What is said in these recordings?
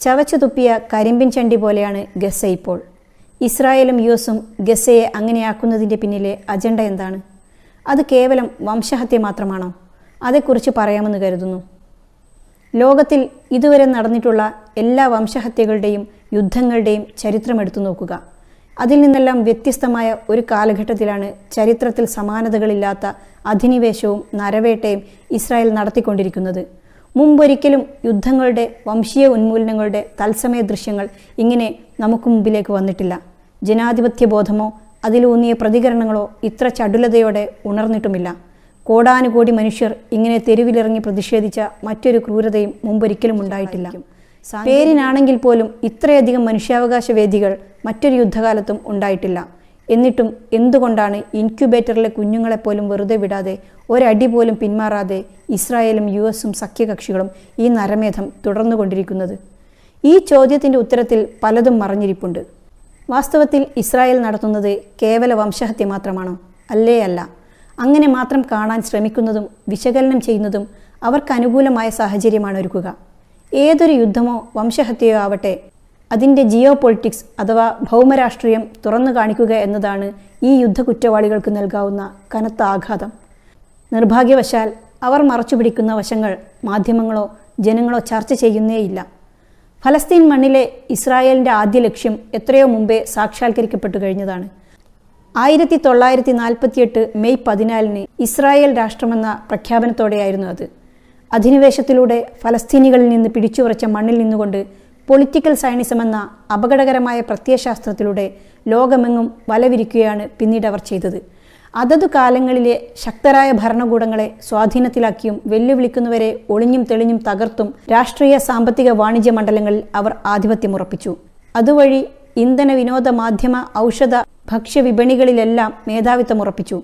ചവച്ചു തുപ്പിയ കരിമ്പിൻ ചണ്ടി പോലെയാണ് ഗസ ഇപ്പോൾ. ഇസ്രായേലും യു എസും ഗസയെ അങ്ങനെയാക്കുന്നതിന്റെ പിന്നിലെ അജണ്ട എന്താണ്? അത് കേവലം വംശഹത്യ മാത്രമാണോ? അതേക്കുറിച്ച് പറയാമെന്ന് കരുതുന്നു. ലോകത്തിൽ ഇതുവരെ നടന്നിട്ടുള്ള എല്ലാ വംശഹത്യകളുടെയും യുദ്ധങ്ങളുടെയും ചരിത്രം എടുത്തു നോക്കുക. അതിൽ നിന്നെല്ലാം വ്യത്യസ്തമായ ഒരു കാലഘട്ടത്തിലാണ് ചരിത്രത്തിൽ സമാനതകളില്ലാത്ത അധിനിവേശവും നരവേട്ടയും ഇസ്രായേൽ നടത്തിക്കൊണ്ടിരിക്കുന്നത്. മുമ്പൊരിക്കലും യുദ്ധങ്ങളുടെ വംശീയ ഉന്മൂലനങ്ങളുടെ തത്സമയ ദൃശ്യങ്ങൾ ഇങ്ങനെ നമുക്ക് മുമ്പിലേക്ക് വന്നിട്ടില്ല. ജനാധിപത്യ ബോധമോ അതിലൂന്നിയ പ്രതികരണങ്ങളോ ഇത്ര ചടുലതയോടെ ഉണർന്നിട്ടുമില്ല. കോടാനുകോടി മനുഷ്യർ ഇങ്ങനെ തെരുവിലിറങ്ങി പ്രതിഷേധിച്ച മറ്റൊരു ക്രൂരതയും മുമ്പൊരിക്കലും ഉണ്ടായിട്ടില്ല. പേരിനാണെങ്കിൽ പോലും ഇത്രയധികം മനുഷ്യാവകാശ വേദികൾ മറ്റൊരു യുദ്ധകാലത്തും ഉണ്ടായിട്ടില്ല. എന്നിട്ടും എന്തുകൊണ്ടാണ് ഇൻക്യുബേറ്ററിലെ കുഞ്ഞുങ്ങളെപ്പോലും വെറുതെ വിടാതെ ഒരടി പോലും പിന്മാറാതെ ഇസ്രായേലും യു എസും സഖ്യകക്ഷികളും ഈ നരമേധം തുടർന്നുകൊണ്ടിരിക്കുന്നത്? ഈ ചോദ്യത്തിന്റെ ഉത്തരത്തിൽ പലതും മറഞ്ഞിരിപ്പുണ്ട്. വാസ്തവത്തിൽ ഇസ്രായേൽ നടത്തുന്നത് കേവല വംശഹത്യ മാത്രമാണോ? അല്ലേ അല്ല. അങ്ങനെ മാത്രം കാണാൻ ശ്രമിക്കുന്നതും വിശകലനം ചെയ്യുന്നതും അവർക്ക് അനുകൂലമായ സാഹചര്യമാണ് ഒരുക്കുക. ഏതൊരു യുദ്ധമോ വംശഹത്യയോ ആവട്ടെ അതിന്റെ ജിയോ പൊളിറ്റിക്സ് അഥവാ ഭൗമരാഷ്ട്രീയം തുറന്നു കാണിക്കുക എന്നതാണ് ഈ യുദ്ധ കുറ്റവാളികൾക്ക് നൽകാവുന്ന കനത്ത ആഘാതം. നിർഭാഗ്യവശാൽ അവർ മറച്ചുപിടിക്കുന്ന വശങ്ങൾ മാധ്യമങ്ങളോ ജനങ്ങളോ ചർച്ച ചെയ്യുന്നേയില്ല ഫലസ്തീൻ മണ്ണിലെ ഇസ്രായേലിന്റെ ആദ്യ ലക്ഷ്യം എത്രയോ മുമ്പേ സാക്ഷാത്കരിക്കപ്പെട്ടു കഴിഞ്ഞതാണ്. ആയിരത്തി തൊള്ളായിരത്തി നാൽപ്പത്തിയെട്ട് മെയ് പതിനാലിന് ഇസ്രായേൽ രാഷ്ട്രമെന്ന പ്രഖ്യാപനത്തോടെയായിരുന്നു അത്. അധിനിവേശത്തിലൂടെ ഫലസ്തീനികളിൽ നിന്ന് പിടിച്ചുറച്ച മണ്ണിൽ നിന്നുകൊണ്ട് പൊളിറ്റിക്കൽ സയനിസം എന്ന അപകടകരമായ പ്രത്യയശാസ്ത്രത്തിലൂടെ ലോകമെങ്ങും വലവിരിക്കുകയാണ് പിന്നീട് അവർ ചെയ്തത്. അതതു കാലങ്ങളിലെ ശക്തരായ ഭരണകൂടങ്ങളെ സ്വാധീനത്തിലാക്കിയും വെല്ലുവിളിക്കുന്നവരെ ഒളിഞ്ഞും തെളിഞ്ഞും തകർത്തും രാഷ്ട്രീയ സാമ്പത്തിക വാണിജ്യ മണ്ഡലങ്ങളിൽ അവർ ആധിപത്യമുറപ്പിച്ചു അതുവഴി ഇന്ധന വിനോദ മാധ്യമ ഔഷധ ഭക്ഷ്യവിപണികളിലെല്ലാം മേധാവിത്വമുറപ്പിച്ചു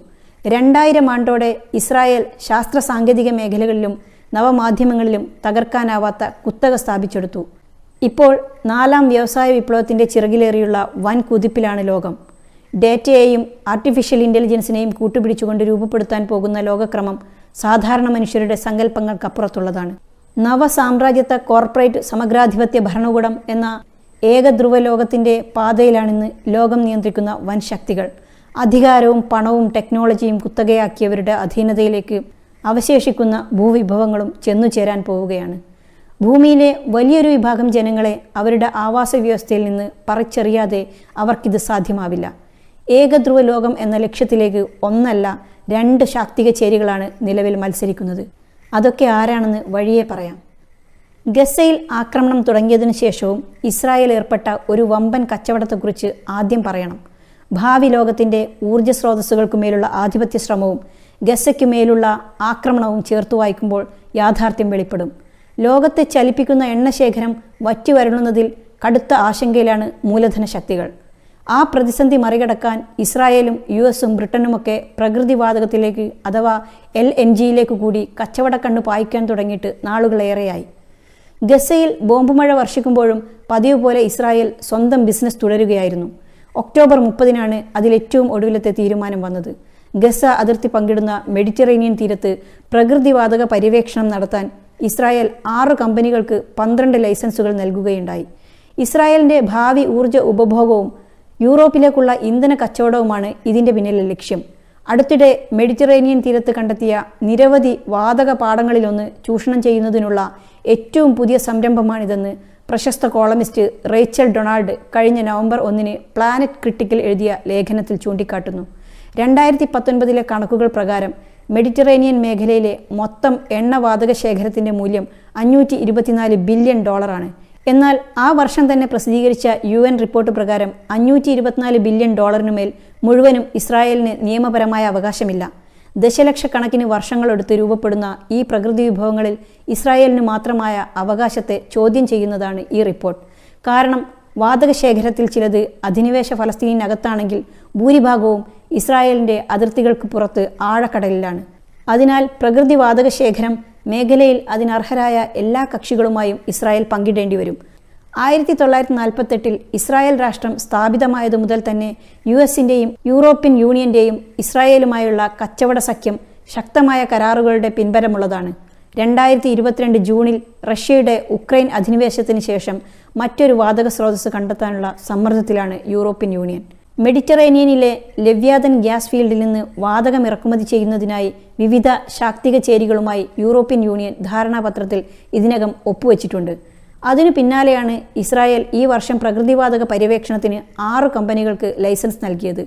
രണ്ടായിരം ആണ്ടോടെ ഇസ്രായേൽ ശാസ്ത്ര സാങ്കേതിക മേഖലകളിലും നവമാധ്യമങ്ങളിലും തകർക്കാനാവാത്ത കുത്തക സ്ഥാപിച്ചെടുത്തു. ഇപ്പോൾ നാലാം വ്യവസായ വിപ്ലവത്തിന്റെ ചിറകിലേറിയുള്ള വൻ കുതിപ്പിലാണ് ലോകം. ഡേറ്റയെയും ആർട്ടിഫിഷ്യൽ ഇന്റലിജൻസിനെയും കൂട്ടുപിടിച്ചുകൊണ്ട് രൂപപ്പെടുത്താൻ പോകുന്ന ലോകക്രമം സാധാരണ മനുഷ്യരുടെ സങ്കല്പങ്ങൾക്കപ്പുറത്തുള്ളതാണ്. നവസാമ്രാജ്യത്വ കോർപ്പറേറ്റ് സമഗ്രാധിപത്യ ഭരണകൂടം എന്ന ഏകധ്രുവ ലോകത്തിന്റെ പാതയിലാണിന്ന് ലോകം നിയന്ത്രിക്കുന്ന വൻ ശക്തികൾ. അധികാരവും പണവും ടെക്നോളജിയും കുത്തകയാക്കിയവരുടെ അധീനതയിലേക്ക് അവശേഷിക്കുന്ന ഭൂവിഭവങ്ങളും ചെന്നു ചേരാൻ പോവുകയാണ്. ഭൂമിയിലെ വലിയൊരു വിഭാഗം ജനങ്ങളെ അവരുടെ ആവാസ വ്യവസ്ഥയിൽ നിന്ന് പറിച്ചെറിയാതെ അവർക്കിത് സാധ്യമാവില്ല. ഏകധ്രുവ ലോകം എന്ന ലക്ഷ്യത്തിലേക്ക് ഒന്നല്ല രണ്ട് ശാക്തിക ചേരികളാണ് നിലവിൽ മത്സരിക്കുന്നത്. അതൊക്കെ ആരാണെന്ന് വഴിയെ പറയാം. ഗസയിൽ ആക്രമണം തുടങ്ങിയതിനു ശേഷവും ഇസ്രായേൽ ഏർപ്പെട്ട ഒരു വമ്പൻ കച്ചവടത്തെക്കുറിച്ച് ആദ്യം പറയണം. ഭാവി ലോകത്തിന്റെ ഊർജ സ്രോതസ്സുകൾക്കുമേലുള്ള ആധിപത്യ ശ്രമവും ഗസയ്ക്കുമേലുള്ള ആക്രമണവും ചേർത്ത് വായിക്കുമ്പോൾ യാഥാർത്ഥ്യം വെളിപ്പെടും. ലോകത്തെ ചലിപ്പിക്കുന്ന എണ്ണശേഖരം വറ്റിവരളുന്നതിൽ കടുത്ത ആശങ്കയിലാണ് മൂലധന ശക്തികൾ ആ പ്രതിസന്ധി മറികടക്കാൻ ഇസ്രായേലും യു എസും ബ്രിട്ടനുമൊക്കെ പ്രകൃതിവാതകത്തിലേക്ക് അഥവാ എൽ എൻ ജിയിലേക്ക് കൂടി കച്ചവടക്കണ്ണു പായിക്കാൻ തുടങ്ങിയിട്ട് നാളുകളേറെയായി. ഗസയിൽ ബോംബ് മഴ വർഷിക്കുമ്പോഴും പതിവ് പോലെ ഇസ്രായേൽ സ്വന്തം ബിസിനസ് തുടരുകയായിരുന്നു. ഒക്ടോബർ മുപ്പതിനാണ് അതിലേറ്റവും ഒടുവിലത്തെ തീരുമാനം വന്നത്. ഗസ അതിർത്തി പങ്കിടുന്ന മെഡിറ്ററേനിയൻ തീരത്ത് പ്രകൃതിവാതക പര്യവേക്ഷണം നടത്താൻ ഇസ്രായേൽ ആറ് കമ്പനികൾക്ക് പന്ത്രണ്ട് ലൈസൻസുകൾ നൽകുകയുണ്ടായി. ഇസ്രായേലിന്റെ ഭാവി ഊർജ ഉപഭോഗവും യൂറോപ്പിലേക്കുള്ള ഇന്ധന കച്ചവടവുമാണ് ഇതിന്റെ പിന്നിലെ ലക്ഷ്യം. അടുത്തിടെ മെഡിറ്ററേനിയൻ തീരത്ത് കണ്ടെത്തിയ നിരവധി വാതക പാടങ്ങളിലൊന്ന് ചൂഷണം ചെയ്യുന്നതിനുള്ള ഏറ്റവും പുതിയ സംരംഭമാണിതെന്ന് പ്രശസ്ത കോളമിസ്റ്റ് റേച്ചൽ ഡൊണാൾഡ് കഴിഞ്ഞ നവംബർ ഒന്നിന് പ്ലാനറ്റ് ക്രിട്ടിക്കൽ എഴുതിയ ലേഖനത്തിൽ ചൂണ്ടിക്കാട്ടുന്നു. രണ്ടായിരത്തി പത്തൊൻപതിലെ കണക്കുകൾ പ്രകാരം മെഡിറ്ററേനിയൻ മേഖലയിലെ മൊത്തം എണ്ണവാതക ശേഖരത്തിന്റെ മൂല്യം അഞ്ഞൂറ്റി ഇരുപത്തിനാല് ബില്യൺ ഡോളറാണ്. എന്നാൽ ആ വർഷം തന്നെ പ്രസിദ്ധീകരിച്ച യു എൻ റിപ്പോർട്ട് പ്രകാരം അഞ്ഞൂറ്റി ഇരുപത്തിനാല് ബില്യൺ ഡോളറിനുമേൽ മുഴുവനും ഇസ്രായേലിന് നിയമപരമായ അവകാശമില്ല. ദശലക്ഷക്കണക്കിന് വർഷങ്ങളെടുത്ത് രൂപപ്പെടുന്ന ഈ പ്രകൃതി വിഭവങ്ങളിൽ ഇസ്രായേലിന് മാത്രമായ അവകാശത്തെ ചോദ്യം ചെയ്യുന്നതാണ് ഈ റിപ്പോർട്ട്. കാരണം വാതക ശേഖരത്തിൽ ചിലത് അധിനിവേശ ഫലസ്തീനകത്താണെങ്കിൽ ഭൂരിഭാഗവും ഇസ്രായേലിന്റെ അതിർത്തികൾക്ക് പുറത്ത് ആഴക്കടലിലാണ്. അതിനാൽ പ്രകൃതി വാതക ശേഖരം മേഖലയിൽ അതിനർഹരായ എല്ലാ കക്ഷികളുമായും ഇസ്രായേൽ പങ്കിടേണ്ടി വരും. ആയിരത്തി തൊള്ളായിരത്തി നാൽപ്പത്തെട്ടിൽ ഇസ്രായേൽ രാഷ്ട്രം സ്ഥാപിതമായതു മുതൽ തന്നെ യു എസിന്റെയും യൂറോപ്യൻ യൂണിയന്റെയും ഇസ്രായേലുമായുള്ള കച്ചവട സഖ്യം ശക്തമായ കരാറുകളുടെ പിൻബലമുള്ളതാണ്. രണ്ടായിരത്തി ഇരുപത്തിരണ്ട് ജൂണിൽ റഷ്യയുടെ ഉക്രൈൻ അധിനിവേശത്തിന് ശേഷം മറ്റൊരു വാതക സ്രോതസ് കണ്ടെത്താനുള്ള സമ്മർദ്ദത്തിലാണ് യൂറോപ്യൻ യൂണിയൻ. മെഡിറ്ററേനിയനിലെ ലവ്യാതൻ ഗ്യാസ് ഫീൽഡിൽ നിന്ന് വാതകം ഇറക്കുമതി ചെയ്യുന്നതിനായി വിവിധ ശാക്തിക ചേരികളുമായി യൂറോപ്യൻ യൂണിയൻ ധാരണാപത്രത്തിൽ ഇതിനകം ഒപ്പുവെച്ചിട്ടുണ്ട്. അതിനു പിന്നാലെയാണ് ഇസ്രായേൽ ഈ വർഷം പ്രകൃതിവാതക പര്യവേക്ഷണത്തിന് ആറ് കമ്പനികൾക്ക് ലൈസൻസ് നൽകിയത്.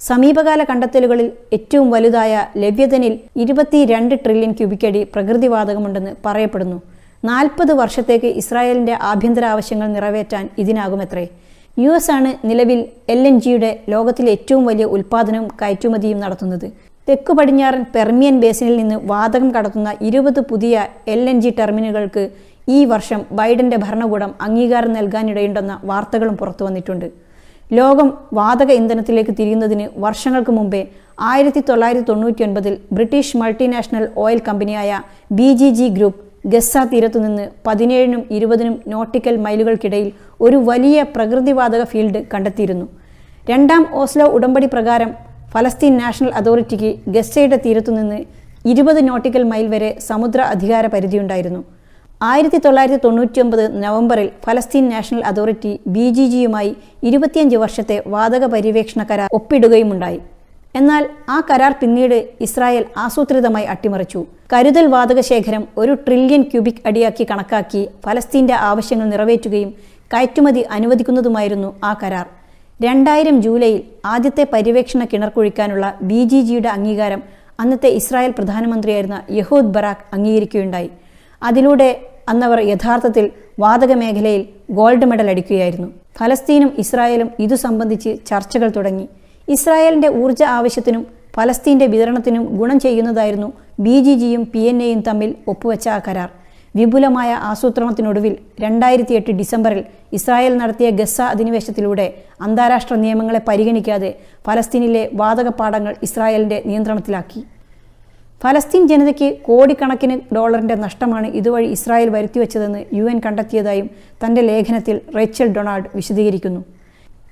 സമീപകാല കണ്ടെത്തലുകളിൽ ഏറ്റവും വലുതായ ലവ്യതനിൽ ഇരുപത്തിരണ്ട് ട്രില്യൺ ക്യൂബിക്കടി പ്രകൃതിവാതകമുണ്ടെന്ന് പറയപ്പെടുന്നു. നാൽപ്പത് വർഷത്തേക്ക് ഇസ്രായേലിന്റെ ആഭ്യന്തര ആവശ്യങ്ങൾ നിറവേറ്റാൻ ഇതിനാകുമത്രേ. യു എസ് ആണ് നിലവിൽ എൽ എൻ ജിയുടെ ലോകത്തിലെ ഏറ്റവും വലിയ ഉൽപ്പാദനവും കയറ്റുമതിയും നടത്തുന്നത്. തെക്കു പടിഞ്ഞാറൻ പെർമിയൻ ബേസിനിൽ നിന്ന് വാതകം കടത്തുന്ന ഇരുപത് പുതിയ എൽ എൻ ജി ടെർമിനലുകൾക്ക് ഈ വർഷം ബൈഡന്റെ ഭരണകൂടം അംഗീകാരം നൽകാനിടയുണ്ടെന്ന വാർത്തകളും പുറത്തു വന്നിട്ടുണ്ട്. ലോകം വാതക ഇന്ധനത്തിലേക്ക് തിരിയുന്നതിന് വർഷങ്ങൾക്ക് മുമ്പേ ആയിരത്തി തൊള്ളായിരത്തി തൊണ്ണൂറ്റി ഒൻപതിൽ ബ്രിട്ടീഷ് മൾട്ടിനാഷണൽ ഓയിൽ കമ്പനിയായ B G G group Gaza തീരത്തുനിന്ന് പതിനേഴിനും ഇരുപതിനും നോട്ടിക്കൽ മൈലുകൾക്കിടയിൽ ഒരു വലിയ പ്രകൃതിവാതക ഫീൽഡ് കണ്ടെത്തിയിരുന്നു. രണ്ടാം ഓസ്ലോ ഉടമ്പടി പ്രകാരം ഫലസ്തീൻ നാഷണൽ അതോറിറ്റിക്ക് ഗസയുടെ തീരത്തുനിന്ന് ഇരുപത് നോട്ടിക്കൽ മൈൽ വരെ സമുദ്ര അധികാര പരിധിയുണ്ടായിരുന്നു. ആയിരത്തി തൊള്ളായിരത്തി തൊണ്ണൂറ്റിയൊമ്പത് നവംബറിൽ ഫലസ്തീൻ നാഷണൽ അതോറിറ്റി ബി ജി ജിയുമായി ഇരുപത്തിയഞ്ച് വർഷത്തെ വാതക പര്യവേക്ഷണ കരാർ ഒപ്പിടുകയുമുണ്ടായി. എന്നാൽ ആ കരാർ പിന്നീട് ഇസ്രായേൽ ആസൂത്രിതമായി അട്ടിമറിച്ചു. കരുതൽ വാതക ശേഖരം ഒരു ട്രില്യൺ ക്യൂബിക് അടിയാക്കി കണക്കാക്കി ഫലസ്തീന്റെ ആവശ്യങ്ങൾ നിറവേറ്റുകയും കയറ്റുമതി അനുവദിക്കുന്നതുമായിരുന്നു ആ കരാർ. രണ്ടായിരം ജൂലൈയിൽ ആദ്യത്തെ പര്യവേക്ഷണ കിണർ കുഴിക്കാനുള്ള ബി ജി ജിയുടെ അംഗീകാരം അന്നത്തെ ഇസ്രായേൽ പ്രധാനമന്ത്രിയായിരുന്ന യഹൂദ് ബറാഖ് അംഗീകരിക്കുകയുണ്ടായി. അതിലൂടെ അന്നവർ യഥാർത്ഥത്തിൽ വാതക മേഖലയിൽ ഗോൾഡ് മെഡൽ അടിക്കുകയായിരുന്നു. ഫലസ്തീനും ഇസ്രായേലും ഇതു സംബന്ധിച്ച് ചർച്ചകൾ തുടങ്ങി. ഇസ്രായേലിന്റെ ഊർജ ആവശ്യത്തിനും ഫലസ്തീന്റെ വിതരണത്തിനും ഗുണം ചെയ്യുന്നതായിരുന്നു ബി ജി ജിയും പി എൻ എയും തമ്മിൽ ഒപ്പുവെച്ച ആ കരാർ. വിപുലമായ ആസൂത്രണത്തിനൊടുവിൽ രണ്ടായിരത്തി എട്ട് ഡിസംബറിൽ ഇസ്രായേൽ നടത്തിയ ഗസ അധിനിവേശത്തിലൂടെ അന്താരാഷ്ട്ര നിയമങ്ങളെ പരിഗണിക്കാതെ ഫലസ്തീനിലെ വാതകപ്പാടങ്ങൾ ഇസ്രായേലിന്റെ നിയന്ത്രണത്തിലാക്കി. ഫലസ്തീൻ ജനതയ്ക്ക് കോടിക്കണക്കിന് ഡോളറിന്റെ നഷ്ടമാണ് ഇതുവഴി ഇസ്രായേൽ വരുത്തിവെച്ചതെന്ന് യു എൻ കണ്ടെത്തിയതായും തന്റെ ലേഖനത്തിൽ റേച്ചൽ ഡൊണാൾഡ് വിശദീകരിക്കുന്നു.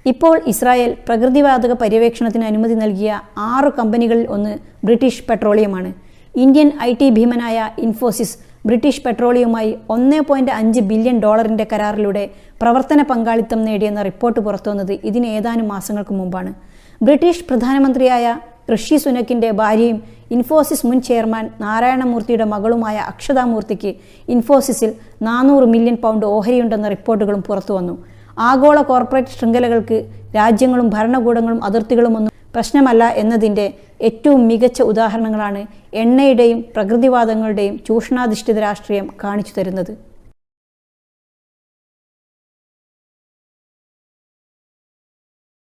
ഇപ്പോൾ ഇസ്രായേൽ പ്രകൃതിവാതക പര്യവേക്ഷണത്തിന് അനുമതി നൽകിയ ആറ് കമ്പനികളിൽ ഒന്ന് ബ്രിട്ടീഷ് പെട്രോളിയമാണ്. ഇന്ത്യൻ ഐ ടി ഭീമനായ ഇൻഫോസിസ് ബ്രിട്ടീഷ് പെട്രോളിയവുമായി ഒന്ന് പോയിന്റ് അഞ്ച് ബില്യൺ ഡോളറിന്റെ കരാറിലൂടെ പ്രവർത്തന പങ്കാളിത്തം നേടിയെന്ന റിപ്പോർട്ട് പുറത്തുവന്നത് ഇതിന് ഏതാനും മാസങ്ങൾക്ക് മുമ്പാണ്. ബ്രിട്ടീഷ് പ്രധാനമന്ത്രിയായ ഋഷി സുനക്കിന്റെ ഭാര്യയും ഇൻഫോസിസ് മുൻ ചെയർമാൻ നാരായണമൂർത്തിയുടെ മകളുമായ അക്ഷതാമൂർത്തിക്ക് ഇൻഫോസിസിൽ നാനൂറ് മില്യൺ പൗണ്ട് ഓഹരിയുണ്ടെന്ന റിപ്പോർട്ടുകളും പുറത്തുവന്നു ആഗോള കോർപ്പറേറ്റ് ശൃംഖലകൾക്ക് രാജ്യങ്ങളും ഭരണകൂടങ്ങളും അതിർത്തികളുമൊന്നും പ്രശ്നമല്ല എന്നതിന്റെ ഏറ്റവും മികച്ച ഉദാഹരണങ്ങളാണ് എണ്ണയുടെയും പ്രകൃതിവാദങ്ങളുടെയും ചൂഷണാധിഷ്ഠിത രാഷ്ട്രീയം കാണിച്ചു തരുന്നത്.